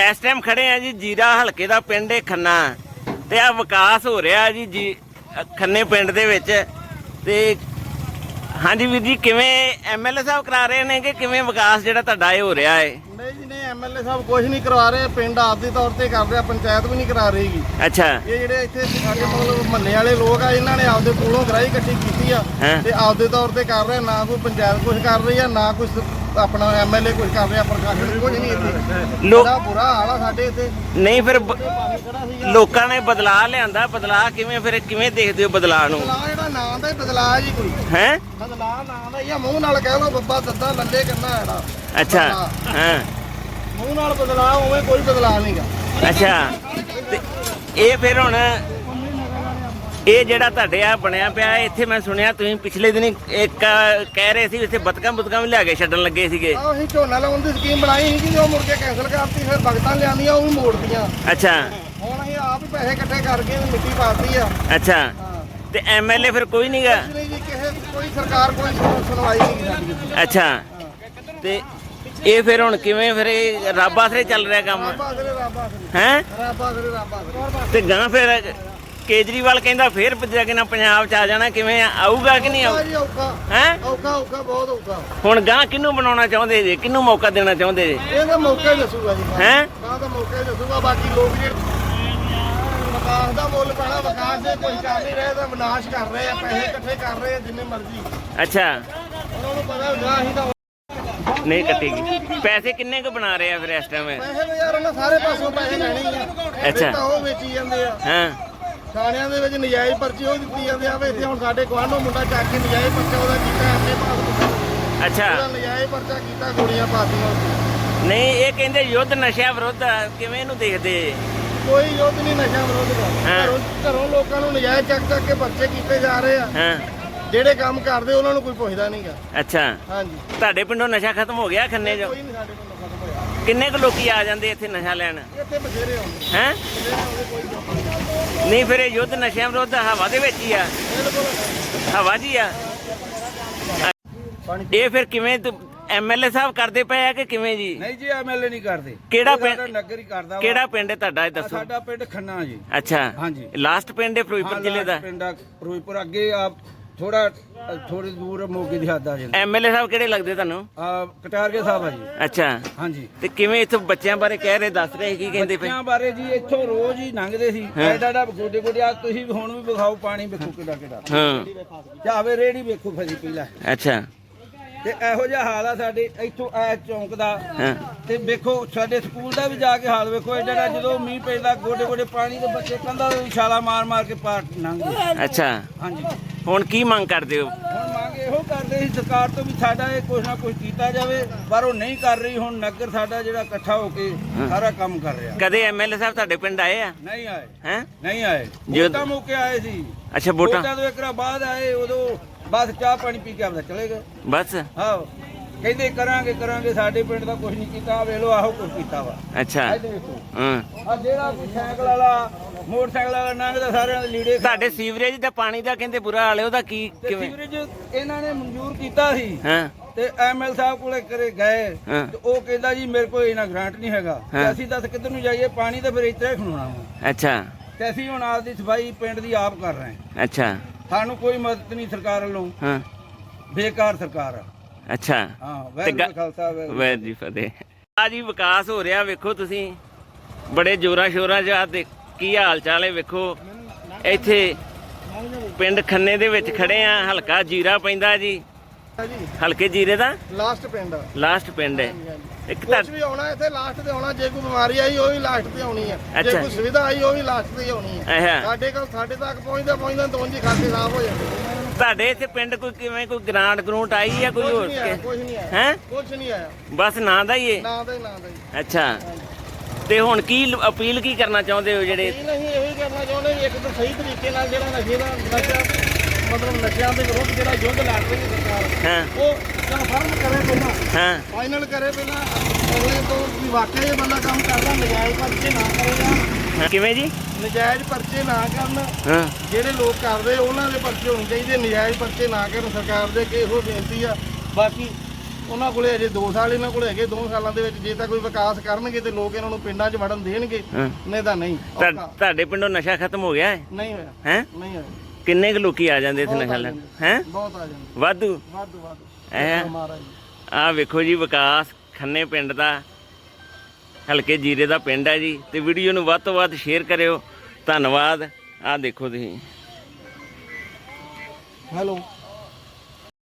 ਇਸ ਟਾਈਮ ਖੜੇ ਆ ਜੀ ਜੀਰਾ ਹਲਕੇ ਦਾ ਪਿੰਡ ਹੈ ਖੰਨਾ। ਤੇ ਆ ਵਿਕਾਸ ਹੋ ਰਿਹਾ ਜੀ ਖੰਨੇ ਪਿੰਡ ਦੇ ਵਿੱਚ। ਤੇ ਹਾਂਜੀ ਵੀਰ ਜੀ ਕਿਵੇਂ ਐਮਐਲਏ ਸਾਹਿਬ ਕਰਾ ਰਹੇ ਨੇ ਕਿ ਕਿਵੇਂ ਵਿਕਾਸ ਜਿਹੜਾ ਤੁਹਾਡਾ ਇਹ ਹੋ ਰਿਹਾ ਹੈ ਨਹੀਂ ਜੀ ਨਹੀਂ ਐਮਐਲਏ ਸਾਹਿਬ ਕੁਝ ਨਹੀਂ ਕਰਵਾ ਰਹੇ। ਪਿੰਡ ਆਪਦੇ ਤੌਰ ਤੇ ਕਰ ਰਿਹਾ ਪੰਚਾਇਤ ਵੀ ਨਹੀਂ ਕਰਾ ਰਹੀਗੀ ਅੱਛਾ। ਇਹ ਜਿਹੜੇ ਇੱਥੇ ਸਾਡੇ ਮਤਲਬ ਮੰਨੇ ਵਾਲੇ ਲੋਕ ਆ ਇਹਨਾਂ ਨੇ ਆਪਦੇ ਕੋਲੋਂ ਗਰਾਈ ਇਕੱਠੀ ਕੀਤੀ ਆ? ਤੇ ਆਪਦੇ ਤੌਰ ਤੇ ਕਰ ਰਹੇ ਨਾ ਕੋਈ ਪੰਚਾਇਤ ਕੁਝ ਕਰ ਰਹੀ ਆ ਨਾ ਕੁਝ ਆਪਣਾ ਐਮਐਲਏ ਕੁਝ ਕਰ ਰਿਹਾ ਪ੍ਰਸ਼ਾਸਨ ਕੁਝ ਨਹੀਂ ਇੱਥੇ। ਲੋਕ ਬੁਰਾ ਹਾਲ ਆ ਸਾਡੇ ਇੱਥੇ। ਨਹੀਂ ਫਿਰ ਲੋਕਾਂ ਨੇ ਬਦਲਾਅ ਲਿਆਂਦਾ ਬਦਲਾਅ ਕਿਵੇਂ ਫਿਰ ਕਿਵੇਂ ਦੇਖਦੇ ਹੋ ਬਦਲਾਅ ਨੂੰ? ਬਦਲਾਅ ਜਿਹੜਾ ਨਾਂ ਦਾ ਬਦਲਾਅ ਜੀ ਕੋਈ। ਹੈ? ਬਦਲਾਅ ਨਾਂ ਦਾ ਹੀ ਆ ਮੂੰਹ ਨਾਲ ਕਹਿ ਲਓ ਬੱਬਾ ਦੱਦਾ ਲੱਲੇ ਕਰਨਾ ਹੈੜਾ। ਅੱਛਾ ਹਾਂ। ਮੂੰਹ ਨਾਲ ਬਦਲਾਅ ਉਵੇਂ ਕੋਈ ਬਦਲਾਅ ਨਹੀਂਗਾ ਅੱਛਾ ਇਹ ਫਿਰ ਹੁਣ ਇਹ ਜਿਹੜਾ ਤੁਹਾਡੇ ਆ ਬਣਿਆ ਪਿਆ ਇੱਥੇ ਮੈਂ ਸੁਣਿਆ ਤੁਸੀਂ ਪਿਛਲੇ ਦਿਨੀ ਇੱਕ ਕਹਿ ਰਹੇ ਸੀ ਇੱਥੇ ਬਤਕਾਂ ਬੁਤਕਾਂ ਵੀ ਲਿਆ ਕੇ ਛੱਡਣ ਲੱਗੇ ਸੀਗੇ। ਆਹ ਅਸੀਂ ਝੋਨਾ ਲਾਉਣ ਦੀ ਸਕੀਮ ਬਣਾਈ ਸੀ ਉਹ ਮੁੜ ਕੇ ਕੈਨਸਲ ਕਰਤੀ ਫਿਰ ਭਗਤਾਂ ਲਿਆਂਦੀਆਂ ਉਹ ਵੀ ਮੋੜਤੀਆਂ। ਅੱਛਾ। ਹੁਣ ਅਸੀਂ ਆਪ ਹੀ ਪੈਸੇ ਇਕੱਠੇ ਕਰਕੇ ਮਿੱਟੀ ਪਾਤੀ ਆ। ਅੱਛਾ। ਤੇ ਐਮਐਲਏ ਫਿਰ ਕੋਈ ਨਹੀਂ ਜੀ ਕਿਸੇ ਕੋਈ ਸਰਕਾਰ ਕੋਈ ਸੁਣ- ਸੁਣਵਾਈ ਨਹੀਂ ਸਾਡੀ। ਅੱਛਾ। ਤੇ ਇਹ ਫਿਰ ਹੁਣ ਕਿਵੇਂ ਫਿਰ ਇਹ ਰੱਬ ਆਸਰੇ ਚੱਲ ਰਿਹਾ ਕੰਮ? ਰੱਬ ਰੱਬ ਹੈ? ਰੱਬ ਆਖਰੇ ਤੇ ਗਾਂ ਫਿਰ ਕੇਜਰੀਵਾਲ ਕਹਿੰਦਾ ਫਿਰ ਜਾ ਕੇ ਨਾ ਪੰਜਾਬ ਚ ਆ ਜਾਣਾ ਕਿਵੇਂ ਆਊਗਾ ਕਿ ਨਹੀਂ ਆਊ? ਔਖਾ ਹੈ? ਔਖਾ ਔਖਾ ਬਹੁਤ ਔਖਾ। ਹੁਣ ਗਾਂ ਕਿਹਨੂੰ ਬਣਾਉਣਾ ਚਾਹੁੰਦੇ ਜੇ? ਕਿਹਨੂੰ ਮੌਕਾ ਦੇਣਾ ਚਾਹੁੰਦੇ ਜੇ? ਇਹਦਾ ਮੌਕਾ ਹੀ ਦੱਸੂਗਾ ਜੀ। ਹੈਂ? ਨਾ ਤਾਂ ਮੌਕਾ ਹੀ ਦੱਸੂਗਾ ਬਾਕੀ ਲੋਕ ਜਿਹੜੇ ਵਿਕਾਸ ਦਾ ਮੁੱਲ ਪੈਣਾ ਵਿਕਾਸ ਦੇ ਕੋਈ ਕਰ ਨਹੀਂ ਰਹੇ ਤਾਂ ਵਿਨਾਸ਼ ਕਰ ਰਹੇ ਆ ਪੈਸੇ ਇਕੱਠੇ ਕਰ ਰਹੇ ਆ ਜਿੰਨੇ ਮਰਜ਼ੀ। ਅੱਛਾ। ਉਹਨਾਂ ਨੂੰ ਪਤਾ ਹੁੰਦਾ ਅਸੀਂ ਤਾਂ ਨਹੀਂ ਕੱਟੇਗੀ। ਪੈਸੇ ਕਿੰਨੇ ਕੁ ਬਣਾ ਰਹੇ ਆ ਫਿਰ ਇਸ ਟਾਈਮ ਪੈਸੇ ਵੀ ਯਾਰ ਉਹਨਾਂ ਸਾਰੇ ਪਾਸੋਂ ਪੈਸੇ ਲੈਣੇ ਹੀ ਆ। ਅੱਛਾ। ਤਾਂ ਉਹ ਵੇਚੀ ਜਾਂਦੇ ਆ। ਹਾਂ। ਥਾਣਿਆਂ ਦੇ ਵਿੱਚ ਨਜਾਇਜ਼ ਪਰਚੀ ਉਹ ਦਿੱਤੀ ਜਾਂਦੇ ਆ ਵੀ ਇੱਥੇ ਹੁਣ ਸਾਡੇ ਗਵਾਂਢੋਂ ਮੁੰਡਾ ਚੱਕ ਕੇ ਨਜਾਇਜ਼ ਪਰਚਾ ਉਹਦਾ ਕੀਤਾ ਐਮਏ ਪਾਸ ਉਹਦਾ ਅੱਛਾ। ਨਜਾਇਜ਼ ਪਰਚਾ ਕੀਤਾ ਗੋਲੀਆਂ ਪਾਤੀਆਂ ਉਹਦੇ। ਨਹੀਂ ਇਹ ਕਹਿੰਦੇ ਯੁੱਧ ਨਸ਼ਾ ਵਿਰੁੱਧ ਕਿਵੇਂ ਇਹਨੂੰ ਦੇਖਦੇ? ਕੋਈ ਯੁੱਧ ਨਹੀਂ ਨਸ਼ਾ ਵਿਰੋਧ ਦਾ। ਘਰੋਂ ਘਰੋਂ ਲੋਕਾਂ ਨੂੰ ਨਜਾਇਜ਼ ਚੱਕ ਚੱਕ ਕੇ ਪਰਚੇ ਕੀਤੇ ਜਾ ਰਹੇ ਆ। ਹਾਂ। ਜਿਹੜੇ ਕੰਮ ਕਰਦੇ ਉਹਨਾਂ ਨੂੰ ਕੋਈ ਪੁੱਛਦਾ ਨਹੀਂਗਾ ਅੱਛਾ। ਹਾਂਜੀ। ਤੁਹਾਡੇ ਪਿੰਡੋਂ ਨਸ਼ਾ ਖਤਮ ਹੋ ਗਿਆ ਖੰਨੇ ਜੋ ਕੋਈ ਨਹੀਂ ਸਾਡੇ ਕੋਲ ਖਤਮ ਹੋਇਆ। ਕਿੰਨੇ ਕੁ ਲੋਕੀ ਆ ਜਾਂਦੇ ਇੱਥੇ ਨਸ਼ਾ ਲੈਣ? ਇੱਥੇ ਬਥੇਰੇ ਆਉਂਦੇ। ਹੈ? ਨਹੀਂ। ਫਿਰ ਇਹ ਯੁੱਧ ਨਸ਼ਿਆਂ ਵਿਰੁੱਧ ਹਵਾ ਦੇ ਵਿੱਚ ਹੀ ਆ। ਹਵਾ ਜੀ ਆ। ਇਹ ਫਿਰ ਕਿਵੇਂ ਐਮਐਲਏ ਸਾਹਿਬ ਕਰਦੇ ਪਏ ਆ ਕਿ ਕਿਵੇਂ ਜੀ? ਨਹੀਂ ਜੀ ਐਮਐਲਏ ਨਹੀਂ ਕਰਦੇ। ਕਿਹੜਾ ਪਿੰਡ- ਨਗਰ ਹੀ ਕਰਦਾ। ਕਿਹੜਾ ਪਿੰਡ ਹੈ ਤੁਹਾਡਾ ਇਹ ਦੱਸੋ। ਸਾਡਾ ਪਿੰਡ ਖੰਨਾ ਜੀ। ਅੱਛਾ। ਹਾਂਜੀ। ਲਾਸਟ ਪਿੰਡ ਹੈ ਫਿਰੋਜ਼ਪੁਰ ਜ਼ਿਲ੍ਹੇ ਦਾ? ਪਿੰਡ ਫਿਰੋਜ਼ਪੁਰ। ਅੱਗੇ ਆ ਥੋੜਾ ਥੋੜੀ ਦੂਰ ਮੋਗੇ ਦੀ ਹੱਦ ਆ ਜਾਂਦਾ। ਐਮਐਲਏ ਸਾਹਿਬ ਕਿਹੜੇ ਲੱਗਦੇ ਤੁਹਾਨੂੰ? ਆ ਕਟਾਰਗੇ ਸਾਹਿਬ ਆ ਜੀ। ਅੱਛਾ। ਹਾਂਜੀ। ਤੇ ਕਿਵੇਂ ਇੱਥੇ ਬੱਚਿਆਂ ਬਾਰੇ ਕਹਿ ਰਹੇ ਦੱਸ ਰਹੇ ਕੀ ਕਹਿੰਦੇ ਪਏ? ਬੱਚਿਆਂ ਬਾਰੇ ਜੀ ਇੱਥੋਂ ਰੋਜ਼ ਹੀ ਲੰਘਦੇ ਸੀ। ਐਡਾ ਐਡਾ ਗੋਡੇ ਗੋਡੇ ਆ ਤੁਸੀਂ ਹੁਣ ਵੀ ਵਿਖਾਓ ਪਾਣੀ ਵੇਖੋ ਕਿੱਡਾ ਕਿੱਡਾ। ਹਾਂ। ਜਾਵੇ ਰੇੜੀ ਵੇਖੋ ਫਰੀ ਪਹਿਲਾਂ। ਅੱਛਾ। ਤੇ ਇਹੋ ਜਿਹਾ ਹਾਲ ਆ ਸਾਡੇ ਇੱਥੋਂ ਐ ਚੌਂਕ ਦਾ। ਹਾਂ। ਤੇ ਵੇਖੋ ਸਾਡੇ ਸਕੂਲ ਦਾ ਵੀ ਜਾ ਕੇ ਹਾਲ ਵੇਖੋ ਇਹ ਜਿਹੜਾ ਜਦੋਂ ਮੀਂਹ ਪੈਂਦਾ ਗੋਡੇ ਗੋਡੇ ਪਾਣੀ ਦੇ ਬੱਚੇ ਕੰਧਾਂ ਦੇ ਛਾਲਾ ਮਾਰ ਮਾਰ ਕੇ ਪਾਰ ਲੰਘਦੇ। ਅੱਛਾ। ਹਾਂਜੀ। ਹੁਣ ਕੀ ਮੰਗ ਕਰਦੇ ਹੋ? ਹੁਣ ਮੰਗ ਇਹੋ ਕਰਦੇ ਸੀ ਸਰਕਾਰ ਤੋਂ ਵੀ ਸਾਡਾ ਇਹ ਕੁਝ ਨਾ ਕੁਝ ਕੀਤਾ ਜਾਵੇ ਪਰ ਉਹ ਨਹੀਂ ਕਰ ਰਹੀ ਹੁਣ ਨਗਰ ਸਾਡਾ ਜਿਹੜਾ ਇਕੱਠਾ ਹੋ ਕੇ ਸਾਰਾ ਕੰਮ ਕਰ ਰਿਹਾ। ਕਦੇ ਐਮਐਲਏ ਸਾਹਿਬ ਤੁਹਾਡੇ ਪਿੰਡ ਆਏ ਆ? ਨਹੀਂ ਆਏ। ਹੈ? ਨਹੀਂ ਆਏ। ਵੋਟਾਂ ਮੌਕੇ ਆਏ ਸੀ। ਅੱਛਾ ਵੋਟਾਂ ਤੋਂ ਇੱਕ ਰਾ ਬਾਅਦ ਆਏ ਉਦੋਂ ਬਸ ਚਾਹ ਪਾਣੀ ਪੀ ਕੇ ਆਪਦਾ ਚਲੇ ਗਏ। ਬਸ? ਹਾਂ। ਕਹਿੰਦੇ ਕਰਾਂਗੇ ਕਰਾਂਗੇ ਸਾਡੇ ਪਿੰਡ ਦਾ ਕੁਝ ਨਹੀਂ ਕੀਤਾ। ਵੇਖ ਲਓ ਆਹੋ ਕੁਝ ਕੀਤਾ ਵਾ। ਅੱਛਾ। ਹਾਂ। ਆ ਜਿਹੜਾ ਕੋਈ ਸਾਈਕਲ ਵਾਲਾ ਮੋਟਰਸਾਈਕਲ ਵਾਲਾ ਲੰਘਦਾ ਸਾਰਿਆਂ ਦੇ ਲੀੜੇ ਤੁਹਾਡੇ ਸੀਵਰੇਜ ਦਾ ਪਾਣੀ ਦਾ ਕਹਿੰਦੇ ਬੁਰਾ ਹਾਲ ਹੈ ਉਹਦਾ ਕੀ ਤੇ ਕਿਵੇਂ? ਸੀਵਰੇਜ ਇਹਨਾਂ ਨੇ ਮਨਜ਼ੂਰ ਕੀਤਾ ਸੀ। ਹਾਂ। ਤੇ ਐਮਐਲ ਸਾਹਿਬ ਕੋਲੇ ਕਰੇ ਗਏ। ਤੇ ਉਹ ਕਹਿੰਦਾ ਜੀ ਮੇਰੇ ਕੋਲ ਇਹਨਾਂ ਗ੍ਰਾਂਟ ਨਹੀਂ ਹੈਗਾ। ਤੇ। ਅਸੀਂ ਦੱਸ ਕਿੱਧਰ ਨੂੰ ਜਾਈਏ? ਪਾਣੀ ਤਾਂ ਫਿਰ ਇੱਥੇ ਖਣਾਉਣਾ ਵਾ। ਅੱਛਾ। ਤੇ ਅਸੀਂ ਹੁਣ ਆਪਦੀ ਸਫ਼ਾਈ ਪਿੰਡ ਦੀ ਆਪ ਕਰ ਰਹੇ ਹਾਂ। ਅੱਛਾ। ਸਾਨੂੰ ਕੋਈ ਮਦਦ ਨਹੀਂ ਸਰਕਾਰ ਵੱਲੋਂ। ਹਾਂ। ਬੇਕਾਰ ਸਰਕਾਰ ਆ। ਅੱਛਾ। ਹਾਂ ਵੈਰੀ ਗ- ਖਾਲਸਾ ਵਾਹਿਗੁਰੂ। ਵੈਰ ਜੀ ਫਤਿਹ। ਆ ਜੀ ਵਿਕਾਸ ਹੋ ਰਿਹਾ ਵੇਖੋ ਤੁਸੀਂ। ਬੜੇ ਜੋਰਾਂ ਸ਼ੋਰਾਂ 'ਚ ਆ ਤੇ ਕੀ ਹਾਲ ਚਾਲ ਹੈ ਵੇਖੋ। ਇੱਥੇ ਪਿੰਡ ਖੰਨੇ ਦੇ ਵਿੱਚ ਖੜੇ ਆ ਹਲਕਾ ਜੀਰਾ ਪੈਂਦਾ ਜੀ। ਜੀ ਹਲਕੇ ਜੀਰੇ ਦਾ? ਲਾਸਟ ਪਿੰਡ। ਆ। ਲਾਸਟ ਪਿੰਡ ਹੈ। ਇੱਕ ਕੁਛ ਤਾਂ ਵੀ ਆਉਣਾ ਇੱਥੇ ਲਾਸਟ ਤੇ ਆਉਣਾ ਜੇ ਕੋਈ ਬਿਮਾਰੀ ਆਈ ਉਹ ਵੀ ਲਾਸਟ ਤੇ ਆਉਣੀ ਆ ਜੇ ਅੱਛਾ। ਕੋਈ ਸੁਵਿਧਾ ਆਈ ਉਹ ਵੀ ਲਾਸਟ ਤੇ ਹੀ ਆਉਣੀ ਅੱਛਾ ਸਾਡੇ ਕੋਲ ਸਾਡੇ ਤੱਕ ਪਹੁੰਚਦਾ ਪਹੁੰਚਦਾ ਦੋਨ ਜੀ ਖਾਤੇ ਸਾਫ਼ ਹੋ ਜਾਂਦੇ ਤੁਹਾਡੇ ਇੱਥੇ ਪਿੰਡ ਕੋਈ ਕਿਵੇਂ ਕੋਈ ਗ੍ਰਾਂਟ ਗਰੂੰਟ ਆਈ ਹੈ ਕੋਈ ਹੋਰ ਕੁਝ ਨਹੀਂ ਆਇਆ। ਹੈ? ਕੁਝ ਨਹੀਂ ਆਇਆ। ਬਸ ਨਾਂ ਦਾ ਹੀ ਹੈ ਨਾ ਦਾ ਹੀ ਨਾ ਦਾ ਹੀ। ਅੱਛਾ। ਤੇ ਹੁਣ ਕੀ ਅਪੀਲ ਕੀ ਕਰਨਾ ਚਾਹੁੰਦੇ ਹੋ ਜਿਹੜੇ ਨਹੀਂ ਇਹੋ ਕਰਨਾ ਚਾਹੁੰਦੇ ਵੀ ਇੱਕ ਤਾਂ ਸਹੀ ਤਰੀਕੇ ਨਾਲ ਜਿਹੜਾ ਨਸ਼ੇ ਦਾ ਨਸ਼ਾ ਮਤਲਬ ਨਸ਼ਿਆਂ ਦੇ ਵਿਰੁੱਧ ਜਿਹੜਾ ਯੁੱਧ ਲੜ ਰਹੀ ਹੈ ਸਰਕਾਰ। ਹਾਂ। ਉਹ ਕਨਫਰਮ ਕਰੇ ਪਹਿਲਾਂ। ਹਾਂ। ਫਾਈਨਲ ਕਰੇ ਪਹਿਲਾਂ। ਅਗਲੇ ਤੋਂ ਵੀ ਵਾਕਿਆ ਇਹ ਬੰਦਾ ਕੰਮ ਕਰਦਾ ਨਜਾਇਜ਼ ਪਰਚੇ ਨਾ ਕਰੇਗਾ। ਕਿਵੇਂ ਜੀ? ਨਜਾਇਜ਼ ਪਰਚੇ ਨਾ ਕਰਨ ਹਾਂ। ਜਿਹੜੇ ਲੋਕ ਕਰਦੇ ਉਹਨਾਂ ਦੇ ਪਰਚੇ ਹੋਣੇ ਚਾਹੀਦੇ। ਨਜਾਇਜ਼ ਪਰਚੇ ਨਾ ਕਰਨ ਸਰਕਾਰ ਦੇ ਅੱਗੇ ਇਹੋ ਬੇਨਤੀ ਆ। ਬਾਕੀ ਉਹਨਾਂ ਕੋਲੇ ਅਜੇ 2 ਸਾਲ ਇਹਨਾਂ ਕੋਲੇ ਹੈਗੇ 2 ਸਾਲਾਂ ਦੇ ਵਿੱਚ ਜੇ ਤਾਂ ਕੋਈ ਵਿਕਾਸ ਕਰਨਗੇ ਤੇ ਲੋਕ ਇਹਨਾਂ ਨੂੰ ਪਿੰਡਾਂ 'ਚ ਵੜਨ ਦੇਣਗੇ ਹਾਂ। ਨਹੀਂ ਤਾਂ ਨਹੀਂ ਤੁਹਾ- ਔਖਾ। ਤੁਹਾਡੇ ਪਿੰਡੋਂ ਨਸ਼ਾ ਖਤਮ ਹੋ ਗਿਆ ਹੈ? ਨਹੀਂ ਹੋਇਆ। ਹੈ? ਨਹੀਂ ਹੋਇਆ। ਕਿੰਨੇ ਕੁ ਲੋਕੀ ਆ ਜਾਂਦੇ ਇੱਥੇ ਨਸ਼ਾ ਲੈਣ। ਹੈ? ਬਹੁਤ ਆ ਜਾਂਦੇ। ਵਾਧੂ? ਵਾਧੂ ਵਾਧੂ। ਐ ਮਹਾਰਾਜ। ਜੀ। ਆ ਵੇਖੋ ਜੀ ਵਿਕਾਸ ਖੰਨੇ ਪਿੰਡ ਦਾ ਹਲਕੇ ਜੀਰੇ ਦਾ ਪਿੰਡ ਹੈ ਜੀ। ਤੇ ਵੀਡੀਓ ਨੂੰ ਵੱਧ ਤੋਂ ਵੱਧ ਸ਼ੇਅਰ ਕਰਿਓ। ਧੰਨਵਾਦ। ਆ ਦੇਖੋ ਤੁਸੀਂ। ਹੈਲੋ।